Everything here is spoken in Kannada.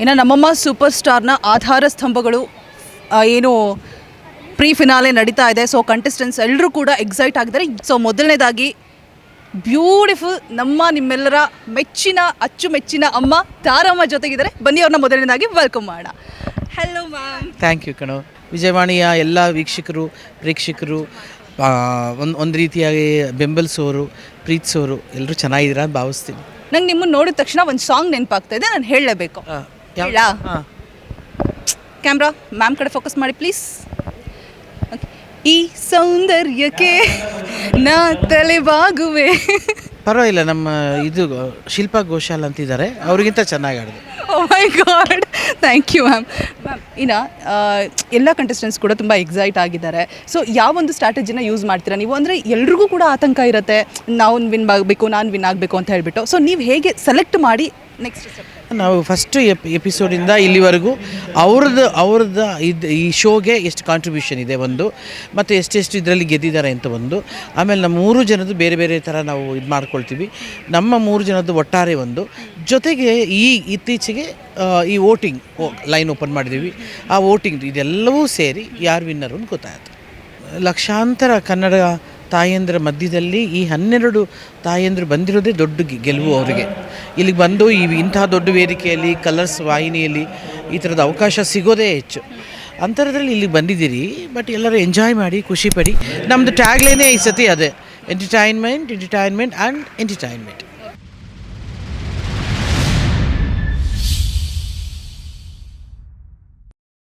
ಇನ್ನು ನಮ್ಮಮ್ಮ ಸೂಪರ್ ಸ್ಟಾರ್ನ ಆಧಾರ ಸ್ತಂಭಗಳು ಏನು ಪ್ರೀ ಫಿನಾಲೆ ನಡೀತಾ ಇದೆ. ಸೊ ಕಂಟೆಸ್ಟೆಂಟ್ಸ್ ಎಲ್ಲರೂ ಕೂಡ ಎಕ್ಸೈಟ್ ಆಗಿದ್ದಾರೆ. ಸೊ ಮೊದಲನೇದಾಗಿ ಬ್ಯೂಟಿಫುಲ್ ನಮ್ಮ ನಿಮ್ಮೆಲ್ಲರ ಮೆಚ್ಚಿನ ಅಚ್ಚುಮೆಚ್ಚಿನ ಅಮ್ಮ ತಾರಮ್ಮ ಜೊತೆಗಿದ್ದಾರೆ. ಬನ್ನಿ ಅವ್ರನ್ನ ಮೊದಲನೇದಾಗಿ ವೆಲ್ಕಮ್ ಮಾಡೋಣ. ಹಲೋ ಮ್ಯಾಮ್ ಥ್ಯಾಂಕ್ ಯು ಕಣೋ. ವಿಜಯವಾಣಿಯ ಎಲ್ಲ ವೀಕ್ಷಕರು ಪ್ರೇಕ್ಷಕರು ಒಂದು ಒಂದು ರೀತಿಯಾಗಿ ಬೆಂಬಲಿಸೋರು ಪ್ರೀತಿಸೋರು ಎಲ್ಲರೂ ಚೆನ್ನಾಗಿದ್ದೀರಾ ಭಾವಿಸ್ತೀನಿ. ನಂಗೆ ನಿಮ್ಮನ್ನು ನೋಡಿದ ತಕ್ಷಣ ಒಂದು ಸಾಂಗ್ ನೆನಪಾಗ್ತಾ ಇದೆ ನಾನು ಹೇಳಲೇಬೇಕು. ಹೇಳಾ? ಕ್ಯಾಮ್ರಾ ಮ್ಯಾಮ್ ಕಡೆ ಫೋಕಸ್ ಮಾಡಿ ಪ್ಲೀಸ್ ಈ ಸೌಂದರ್ಯಕ್ಕೆ ನಾ ತಲೆಬಾಗುವೆ ಪರವಾಗಿಲ್ಲ ನಮ್ಮ ಇದು ಶಿಲ್ಪಾ ಘೋಷಾಲ್ ಅಂತಿದ್ದಾರೆ. ಅವ್ರಿಗಿಂತ ಚೆನ್ನಾಗಿ ಆಡಿದ್ರು ಓ my god thank you ma'am ma'am ಇನ್ನು ಎಲ್ಲ ಕಂಟೆಸ್ಟೆಂಟ್ಸ್ ಕೂಡ ತುಂಬ ಎಕ್ಸೈಟ್ ಆಗಿದ್ದಾರೆ. ಸೊ ಯಾವೊಂದು ಸ್ಟ್ರಾಟಜಿನ ಯೂಸ್ ಮಾಡ್ತೀರಾ? ನೀವು ಅಂದರೆ ಎಲ್ರಿಗೂ ಕೂಡ ಆತಂಕ ಇರುತ್ತೆ. ನಾವು ವಿನ್ ಆಗಬೇಕು ನಾನು ವಿನ್ ಆಗಬೇಕು ಅಂತ ಹೇಳಿಬಿಟ್ಟು. ಸೊ ನೀವು ಹೇಗೆ ಸೆಲೆಕ್ಟ್ ಮಾಡಿ ನೆಕ್ಸ್ಟ್ ನಾವು ಫಸ್ಟ್ ಎಪ್ ಎಪಿಸೋಡಿಂದ ಇಲ್ಲಿವರೆಗೂ ಅವ್ರದ್ದು ಅವ್ರದ್ದು ಇದು, ಈ ಶೋಗೆ ಎಷ್ಟು ಕಾಂಟ್ರಿಬ್ಯೂಷನ್ ಇದೆ ಒಂದು, ಮತ್ತು ಎಷ್ಟೆಷ್ಟು ಇದರಲ್ಲಿ ಗೆದ್ದಿದ್ದಾರೆ ಅಂತ ಒಂದು. ಆಮೇಲೆ ನಮ್ಮ ಮೂರು ಜನದ್ದು ಬೇರೆ ಬೇರೆ ಥರ ನಾವು ಇದು ಮಾಡ್ಕೊಳ್ತೀವಿ. ನಮ್ಮ ಮೂರು ಜನದ್ದು ಒಟ್ಟಾರೆ ಒಂದು. ಜೊತೆಗೆ ಈ ಇತ್ತೀಚೆಗೆ ಈ ವೋಟಿಂಗ್ ಲೈನ್ ಓಪನ್ ಮಾಡಿದ್ದೀವಿ ಆ ವೋಟಿಂಗ್ ಇದೆಲ್ಲವೂ ಸೇರಿ ಯಾರು ವಿನ್ನರು ಅಂತ ಗೊತ್ತಾಯಿತು. ಲಕ್ಷಾಂತರ ಕನ್ನಡ ತಾಯಂದಿರ ಮಧ್ಯದಲ್ಲಿ ಈ ಹನ್ನೆರಡು ತಾಯಂದ್ರು ಬಂದಿರೋದೇ ದೊಡ್ಡ ಗೆಲುವು ಅವರಿಗೆ. ಇಲ್ಲಿಗೆ ಬಂದು ಈ ಇಂತಹ ದೊಡ್ಡ ವೇದಿಕೆಯಲ್ಲಿ, ಕಲರ್ಸ್ ವಾಹಿನಿಯಲ್ಲಿ ಈ ಥರದ ಅವಕಾಶ ಸಿಗೋದೇ ಹೆಚ್ಚು. ಅಂಥದ್ರಲ್ಲಿ ಇಲ್ಲಿಗೆ ಬಂದಿದ್ದೀರಿ, ಬಟ್ ಎಲ್ಲರೂ ಎಂಜಾಯ್ ಮಾಡಿ, ಖುಷಿ ಪಡಿ. ನಮ್ಮದು ಟ್ಯಾಗ್ಲೇನೇ ಈ ಸತಿ ಅದೇ. Entertainment entertainment and entertainment